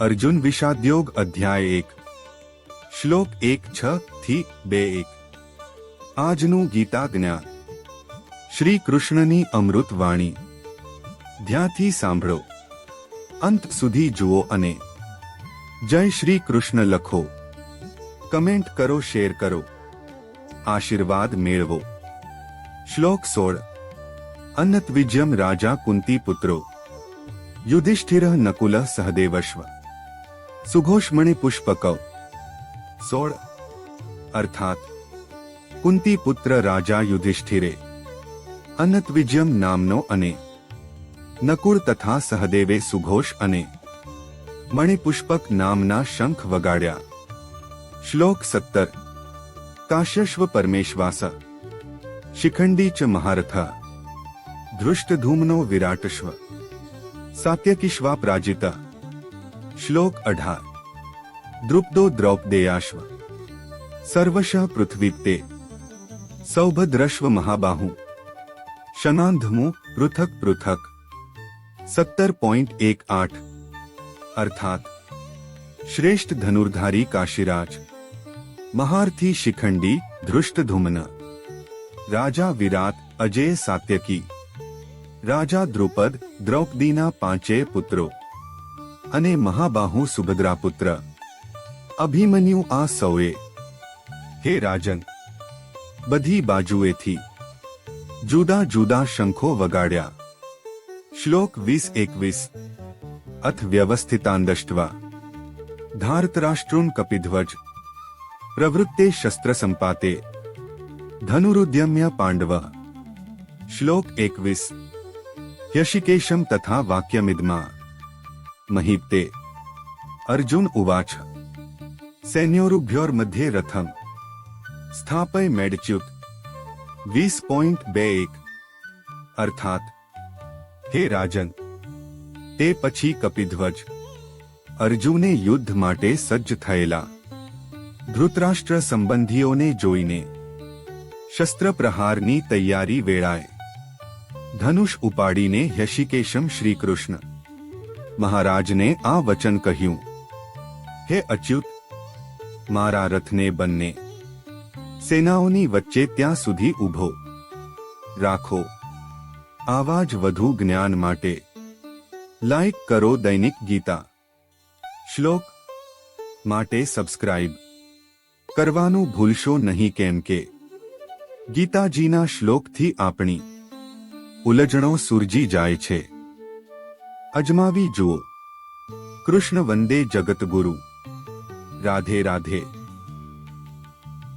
અર્જુન વિષાદયોગ અધ્યાય એક શ્લોક એક છ થી બે એક આજનું ગીતા જ્ઞાન શ્રી કૃષ્ણની અમૃત વાણી ધ્યાનથી સાંભળો અંત સુધી જુઓ અને જય શ્રી કૃષ્ણ લખો કમેન્ટ કરો શેર કરો આશીર્વાદ મેળવો શ્લોક સોળ અન્નત્વિજ્યમ રાજા કુંતી પુત્રો યુધિષ્ઠિર નકુલ સહદેવશ્વ સુઘોષમણિ પુષ્પકવ સોળ અર્થાત કુંતી પુત્ર રાજા યુધિષ્ઠિરે અન્નત્વિજ્યમ નામનો અને નકુળ તથા સહદેવે સુઘોષ અને મણિપુષ્પક નામના શંખ વગાડ્યા શ્લોક સત્તર કાશ્યશ્વ પરમેશ્વાસ શિખંડી ચ મહારથ ધૃષ્ટધૂમનો વિરાટશ્વ સાત્યકિશ્વા પ્રાજિત શ્લોક અઢાર દ્રુપ્દો દ્રૌપદેયાશ્વ સર્વશ પૃથ્વીપ્તે સૌભદ્રશ્વ મહાબાહુ શનાંધમુ પૃથક પૃથક સત્તર પોઈન્ટ એક આઠ અર્થાત શ્રેષ્ઠ ધનુર્ધારી કાશીરાજ મહારથી શિખંડી ધૃષ્ટધુમ્ન રાજા વિરાટ અજય સાત્યકી રાજા દ્રુપદ દ્રૌપદીના પાંચેય પુત્રો અને મહાબાહુ સુભદ્રા પુત્ર અભિમન્યુ આ સૌએ હે રાજન બધી બાજુએથી જુદા જુદા શંખો વગાડ્યા શ્લોક વીસ એકવીસ અથ વ્યવસ્થિતાંદષ્ટવા ધાર્તરાષ્ટ્રુન કપિધ્વજ પ્રવૃત્તે શસ્ત્ર સંપાતે ધનુરુદ્યમ્ય પાંડવ શ્લોક એકવીસ યશિકેશમ તથા વાક્યમિદમાં महीप्ते अर्जुन उवाच सैन्योरुभ्योर्मध्ये रथं स्थापय मेडच्युत वीस पॉइंट बे एक अर्थात हे राजन તે પછી કપિધ્વજ અર્જુને યુદ્ધ માટે સજ્જ થયેલા ધૃતરાષ્ટ્ર સંબંધીઓને જોઈને શસ્ત્ર પ્રહારની તૈયારી વેળાએ ધનુષ ઉપાડીને હ્યશિકેશમ શ્રીકૃષ્ણ મહારાજને આ વચન કહ્યું, હે અચ્યુત, મારા રથને બંને સેનાઓની વચ્ચે ત્યાં સુધી ઊભો. રાખો, આવા જ વધુ જ્ઞાન માટે લાઈક કરો દૈનિક ગીતા. શ્લોક માટે સબસ્ક્રાઇબ કરવાનું ભૂલશો નહીં કેમ કે ગીતાજીના શ્લોકથી આપણી ઉલજણો સુરજી જાય છે. અજમાવી જુઓ. કૃષ્ણ વંદે જગતગુરુ રાધે રાધે.